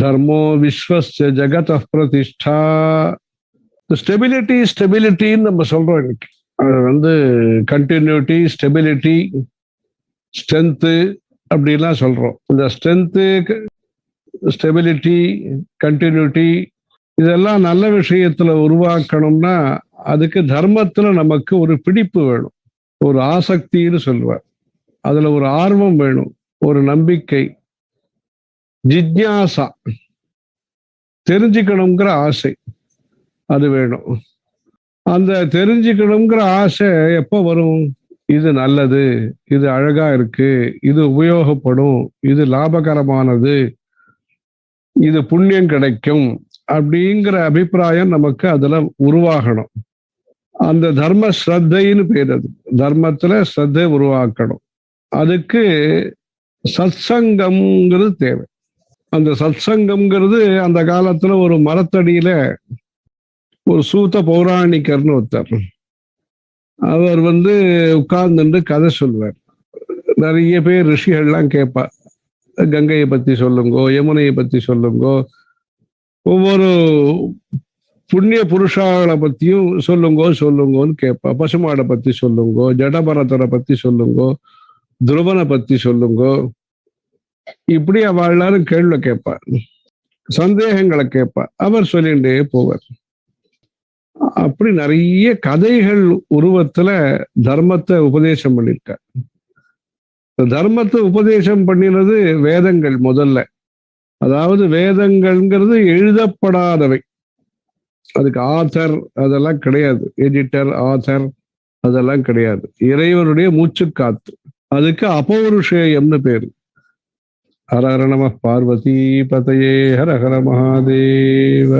தர்மோ விஸ்வஸ்ய ஜெகத பிரதிஷ்டா stability ஸ்டெபிலிட்டின்னு நம்ம சொல்றோம் இன்னைக்கு. அது வந்து கண்டினியூட்டி ஸ்டெபிலிட்டி ஸ்ட்ரென்த்து அப்படிலாம் சொல்றோம். இந்த ஸ்ட்ரென்த்து ஸ்டெபிலிட்டி கண்டினியூட்டி இதெல்லாம் நல்ல விஷயத்துல உருவாக்கணும்னா அதுக்கு தர்மத்துல நமக்கு ஒரு பிடிப்பு வேணும். ஒரு ஆசக்தின்னு சொல்லுவார். அதுல ஒரு ஆர்வம் வேணும். ஒரு நம்பிக்கை. ஜிக்ஞாசா தெரிஞ்சுக்கணுங்கிற ஆசை. அது வேணும். அந்த தெரிஞ்சுக்கணுங்கிற ஆசை எப்போ வரும்? இது நல்லது இது அழகா இருக்கு இது உபயோகப்படும் இது லாபகரமானது இது புண்ணியம் கிடைக்கும் அப்படிங்கிற அபிப்பிராயம் நமக்கு அதுல உருவாகணும். அந்த தர்ம ஸ்ரத்தைன்னு பேர் அது. தர்மத்துல ஸ்ரத்தை உருவாக்கணும். அதுக்கு சத்சங்கம்ங்கிறது தேவை. அந்த சத்சங்கம்ங்கிறது அந்த காலத்துல ஒரு மரத்தடியில ஒரு சூத்த பௌராணிகர்னு ஒருத்தர். அவர் வந்து உட்கார்ந்துட்டு கதை சொல்வார் நிறைய பேர் ரிஷிகள்லாம் கேட்பா கங்கையை பத்தி சொல்லுங்கோ யமுனையை பத்தி சொல்லுங்கோ ஒவ்வொரு புண்ணிய புருஷாகளை பத்தியும் சொல்லுங்கோ சொல்லுங்கோன்னு கேட்பா பசுமாடை பத்தி சொல்லுங்கோ ஜடபரதரை பத்தி சொல்லுங்கோ துருவனை பத்தி சொல்லுங்கோ இப்படி அவ எல்லாரும் கேள்வி கேட்பார். சந்தேகங்களை கேட்பார். அவர் சொல்லிண்டே போவார். அப்படி நிறைய கதைகள் உருவத்துல தர்மத்தை உபதேசம் பண்ணியிருக்கார். தர்மத்தை உபதேசம் பண்ணினது வேதங்கள் முதல்ல. அதாவது வேதங்கள்ங்கிறது எழுதப்படாதவை. அதுக்கு ஆத்தர் அதெல்லாம் கிடையாது. எடிட்டர் ஆத்தர் அதெல்லாம் கிடையாது. இறைவனுடைய மூச்சுக்காத்து. அதுக்கு அபௌருஷேயம்னு பேரு. ஹர ஹர நம பார்வதி பதையே ஹர ஹர மகாதேவ